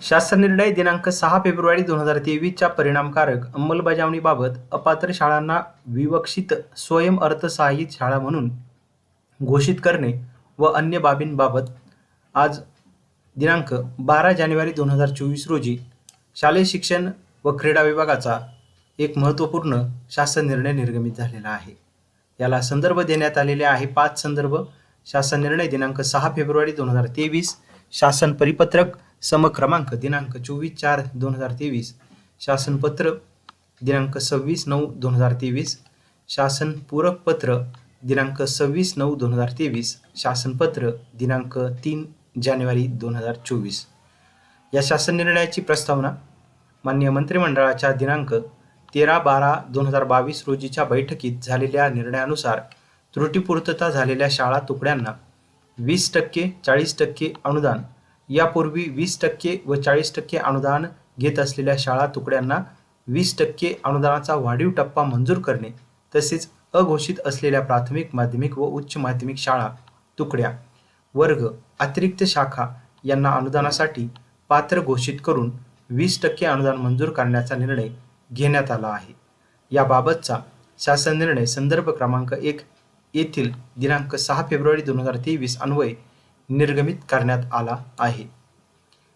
शासन निर्णय दिनांक सहा फेब्रुवारी दोन हजार तेवीसच्या परिणामकारक अंमलबजावणीबाबत अपात्र शाळांना विवक्षित स्वयं अर्थसहाय्यित शाळा म्हणून घोषित करणे व अन्य बाबींबाबत आज दिनांक बारा जानेवारी दोन हजार चोवीस रोजी शालेय शिक्षण व क्रीडा विभागाचा एक महत्त्वपूर्ण शासन निर्णय निर्गमित झालेला आहे. याला संदर्भ देण्यात आलेले आहे पाच संदर्भ. शासन निर्णय दिनांक सहा फेब्रुवारी दोन हजार तेवीस शासन परिपत्रक समक्रमांक दिनांक चोवीस चार दोन हजार तेवीस. शासनपत्र दिनांक सव्वीस नऊ दोन हजार तेवीस. शासन पूरक पत्र दिनांक सव्वीस नऊ दोन हजार तेवीस. शासनपत्र दिनांक तीन जानेवारी दोन हजार चोवीस. या शासन निर्णयाची प्रस्तावना मान्य मंत्रिमंडळाच्या दिनांक तेरा बारा दोन हजार बावीस रोजीच्या बैठकीत झालेल्या निर्णयानुसार त्रुटीपूर्तता झालेल्या शाळा तुकड्यांना वीस टक्के चाळीस टक्के अनुदान यापूर्वी वीस टक्के व चाळीस टक्के अनुदान घेत असलेल्या शाळा तुकड्यांना वीस टक्के अनुदानाचा वाढीव टप्पा मंजूर करणे तसेच अघोषित असलेल्या प्राथमिक माध्यमिक व उच्च माध्यमिक शाळा तुकड्या वर्ग अतिरिक्त शाखा यांना अनुदानासाठी पात्र घोषित करून वीस टक्के अनुदान मंजूर करण्याचा निर्णय घेण्यात आला आहे. याबाबतचा शासन निर्णय संदर्भ क्रमांक एक येथील दिनांक सहा फेब्रुवारी दोन हजार तेवीस अन्वये निर्गमित करण्यात आला आहे.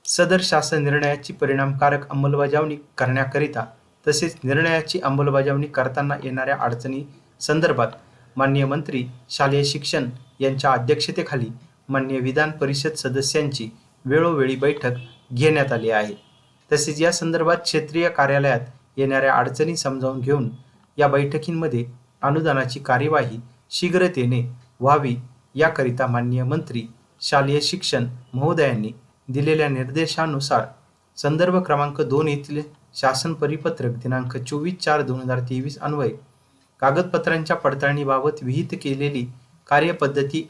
सदर शासन निर्णयाची परिणामकारक अंमलबजावणी करण्याकरिता तसेच निर्णयाची अंमलबजावणी करताना येणाऱ्या अडचणी संदर्भात माननीय मंत्री शालेय शिक्षण यांच्या अध्यक्षतेखाली माननीय विधान परिषद सदस्यांची वेळोवेळी बैठक घेण्यात आली आहे. तसेच या संदर्भात क्षेत्रीय कार्यालयात येणाऱ्या अडचणी समजावून घेऊन या बैठकींमध्ये अनुदानाची कार्यवाही शीघ्रतेने व्हावी याकरिता माननीय मंत्री शालेय शिक्षण महोदयांनी दिलेल्या निर्देशानुसार संदर्भ क्रमांक दोन येथील शासन परिपत्रक दिनांक चोवीस चार दोन हजार तेवीस अन्वये कागदपत्रांच्या पडताळणीबाबत विहित केलेली कार्यपद्धती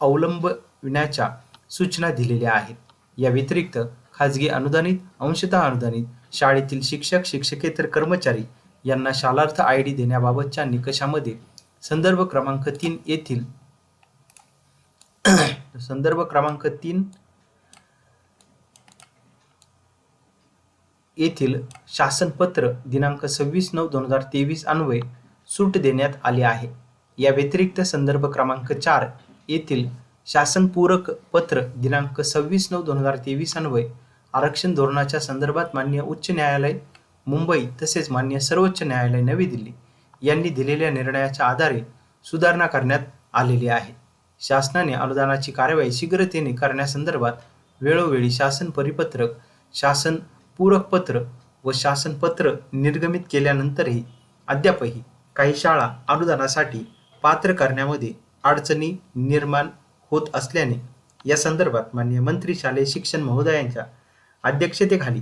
अवलंबविण्याच्या सूचना दिलेल्या आहेत. या व्यतिरिक्त खाजगी अनुदानित अंशतः अनुदानित शाळेतील शिक्षक शिक्षकेतर कर्मचारी यांना शालार्थ आय डी देण्याबाबतच्या निकषामध्ये संदर्भ क्रमांक तीन येथील संदर्भ क्रमांक तीन. येथील शासनपत्र दिनांक सव्वीस नऊ दोन हजार तेवीस अन्वये सूट देण्यात आली आहे. या व्यतिरिक्त संदर्भ क्रमांक चार येथील शासनपूरक पत्र दिनांक सव्वीस नऊ दोन हजार तेवीस अन्वये आरक्षण धोरणाच्या संदर्भात मान्य उच्च न्यायालय मुंबई तसेच मान्य सर्वोच्च न्यायालय नवी दिल्ली यांनी दिलेल्या निर्णयाच्या आधारे सुधारणा करण्यात आलेली आहे. शासनाने अनुदानाची कार्यवाही शीघ्रतेने करण्यासंदर्भात वेळोवेळी शासन परिपत्रक शासन पूरक पत्र व शासनपत्र निर्गमित केल्यानंतरही अद्यापही काही शाळा अनुदानासाठी पात्र करण्यामध्ये अडचणी निर्माण होत असल्याने या संदर्भात माननीय मंत्री शालेय शिक्षण महोदयांच्या अध्यक्षतेखाली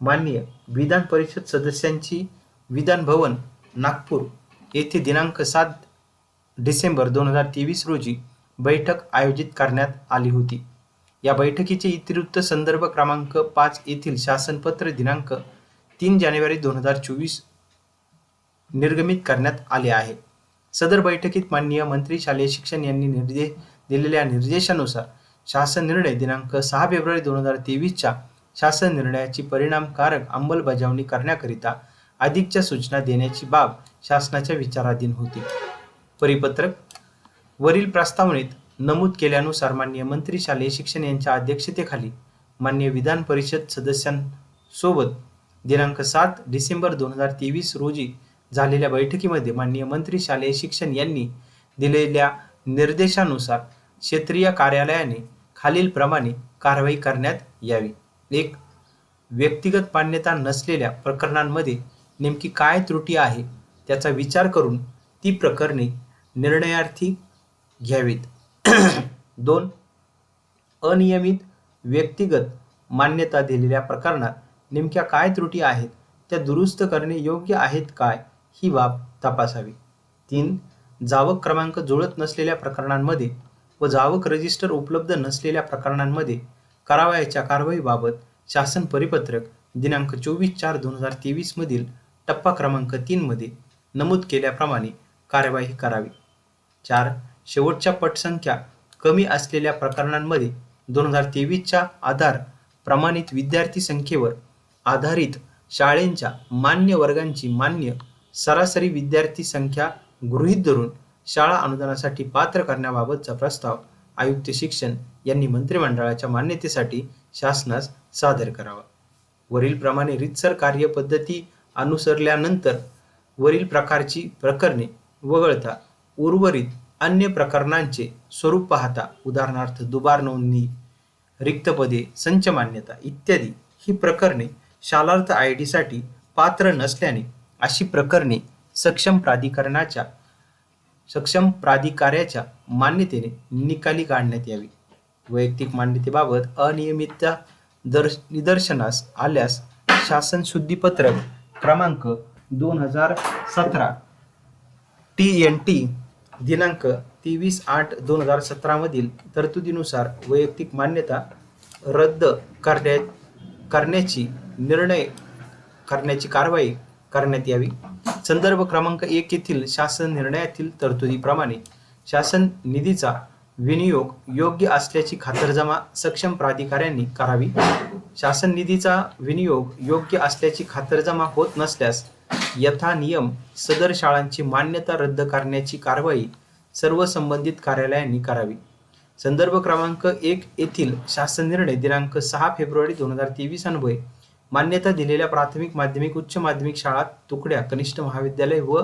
माननीय विधान परिषद सदस्यांची विधान भवन नागपूर येथे दिनांक सात डिसेंबर दोन हजार तेवीस रोजी बैठक आयोजित करण्यात आली होती. या बैठकीचे इतिवृत्त संदर्भ क्रमांक पाच येथील शासनपत्र दिनांक तीन जानेवारी दोन हजार चोवीस निर्गमित करण्यात आले आहे. सदर बैठकीत माननीय मंत्री शालेय शिक्षण यांनी निर्देश दिलेल्या निर्देशानुसार शासन निर्णय दिनांक सहा फेब्रुवारी दोन हजार तेवीसच्या शासन निर्णयाची परिणामकारक अंमलबजावणी करण्याकरिता अधिकच्या सूचना देण्याची बाब शासनाच्या विचाराधीन होती. परिपत्रक वरील प्रस्तावनेत नमूद केल्यानुसार मान्य मंत्री शालेय शिक्षण यांच्या अध्यक्षतेखाली मान्य विधान परिषद सदस्यांसोबत दिनांक सात डिसेंबर दोन हजार तेवीस रोजी झालेल्या बैठकीमध्ये माननीय मंत्री शालेय शिक्षण यांनी दिलेल्या निर्देशानुसार क्षेत्रीय कार्यालयाने खालीलप्रमाणे कारवाई करण्यात यावी. एक व्यक्तिगत मान्यता नसलेल्या प्रकरणांमध्ये नेमकी काय त्रुटी आहे त्याचा विचार करून ती प्रकरणे निर्णयार्थी घ्यावीत. दोन अनियमित व्यक्तिगत मान्यता दिलेल्या प्रकरणात नेमक्या काय त्रुटी आहेत? त्या दुरुस्त करणे योग्य आहेत काय? ही बाब तपासावी. तीन जावक क्रमांक जुळत नसलेल्या प्रकरणांमध्ये व जावक रजिस्टर उपलब्ध नसलेल्या प्रकरणांमध्ये करावयाच्या कारवाईबाबत शासन परिपत्रक दिनांक चोवीस चार दोन हजार तेवीसमधील टप्पा क्रमांक तीनमध्ये नमूद केल्याप्रमाणे कार्यवाही करावी. चार शेवटच्या पटसंख्या कमी असलेल्या प्रकरणांमध्ये दोन हजार तेवीसच्या आधार प्रमाणित विद्यार्थी संख्येवर आधारित शाळेंच्या मान्य वर्गांची मान्य सरासरी विद्यार्थी संख्या गृहीत धरून शाळा अनुदानासाठी पात्र करण्याबाबतचा प्रस्ताव आयुक्त शिक्षण यांनी मंत्रिमंडळाच्या मान्यतेसाठी शासनास सादर करावा. वरीलप्रमाणे रितसर कार्यपद्धती अनुसरल्यानंतर वरील प्रकारची प्रकरणे वगळता उर्वरित अन्य प्रकरणांचे स्वरूप पाहता उदाहरणार्थ दुबार नोंदणी रिक्त पदे संच मान्यता इत्यादी ही प्रकरणे शालार्थ आय डीसाठी पात्र नसल्याने अशी प्रकरणे सक्षम प्राधिकरणाच्या सक्षम प्राधिकाऱ्याच्या मान्यतेने निकाली काढण्यात यावी. वैयक्तिक मान्यतेबाबत अनियमितता दर निदर्शनास आल्यास शासन शुद्धीपत्रक क्रमांक दोन हजार सतरा. टी एन टी दिनांक तेवीस आठ दोन हजार सतरामधील तरतुदीनुसार वैयक्तिक मान्यता रद्द करण्या करण्याची निर्णय करण्याची कारवाई करण्यात यावी. संदर्भ क्रमांक एक येथील शासन निर्णयातील तरतुदीप्रमाणे शासन निधीचा विनियोग योग्य असल्याची खातरजमा सक्षम प्राधिकाऱ्यांनी करावी. शासन निधीचा विनियोग योग्य असल्याची खातरजमा होत नसल्यास यथा नियम सदर शाळांची मान्यता रद्द करण्याची कारवाई सर्व संबंधित कार्यालयांनी करावी. संदर्भ क्रमांक एक येथील शासन निर्णय दिनांक सहा फेब्रुवारी दोन हजार तेवीस अन्वये मान्यता दिलेल्या प्राथमिक माध्यमिक उच्च माध्यमिक शाळा तुकड्या कनिष्ठ महाविद्यालय व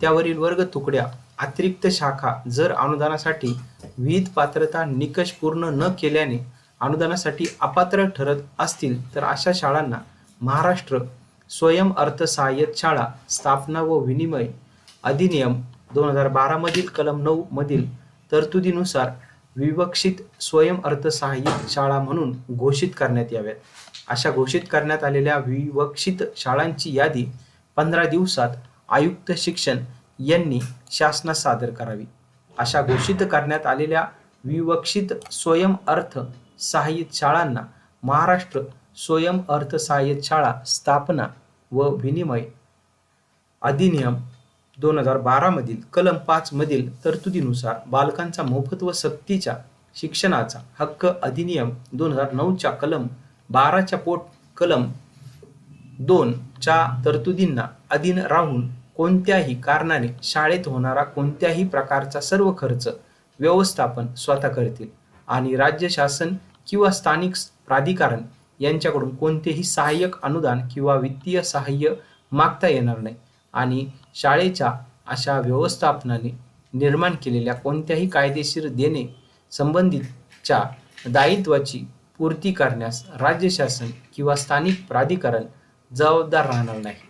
त्यावरील वर्ग तुकड्या अतिरिक्त शाखा जर अनुदानासाठी विहित पात्रता निकष पूर्ण न केल्याने अनुदानासाठी अपात्र ठरत असतील तर अशा शाळांना महाराष्ट्र स्वयं अर्थसहाय्यत शाळा स्थापना व विनिमय अधिनियम दोन हजार बारामधील कलम नऊ मधील तरतुदीनुसार विवक्षित स्वयं अर्थसहाय्यित शाळा म्हणून घोषित करण्यात याव्यात. अशा घोषित करण्यात आलेल्या विवक्षित शाळांची यादी पंधरा दिवसात आयुक्त शिक्षण यांनी शासनास सादर करावी. अशा घोषित करण्यात आलेल्या विवक्षित स्वयं अर्थ सहाय्यित शाळांना महाराष्ट्र स्वयं अर्थसहाय्यित शाळा स्थापना व विनिमय अधिनियम दोन हजार बारामधील कलम पाचमधील तरतुदीनुसार बालकांचा मोफत व सक्तीच्या शिक्षणाचा हक्क अधिनियम दोन हजार नऊच्या कलम बाराच्या पोट कलम दोनच्या तरतुदींना अधीन राहून कोणत्याही कारणाने शाळेत होणारा कोणत्याही प्रकारचा सर्व खर्च व्यवस्थापन स्वतः करतील. आणि राज्य शासन किंवा स्थानिक प्राधिकरण यांच्याकडून कोणतेही सहाय्यक अनुदान किंवा वित्तीय सहाय्य मागता येणार नाही. आणि शाळेच्या अशा व्यवस्थापनाने निर्माण केलेल्या कोणत्याही कायदेशीर देणे संबंधितच्या दायित्वाची पूर्ती करण्यास राज्य शासन किंवा स्थानिक प्राधिकरण जबाबदार राहणार नाही.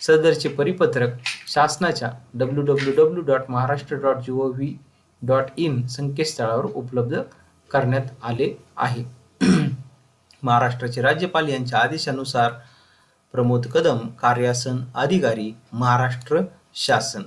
सदरचे परिपत्रक शासनाच्या W W W dot Maharashtra dot G O V dot in संकेतस्थळावर उपलब्ध करण्यात आले आहे. महाराष्ट्राचे राज्यपाल यांच्या आदेशानुसार प्रमोद कदम कार्यासन अधिकारी महाराष्ट्र शासन.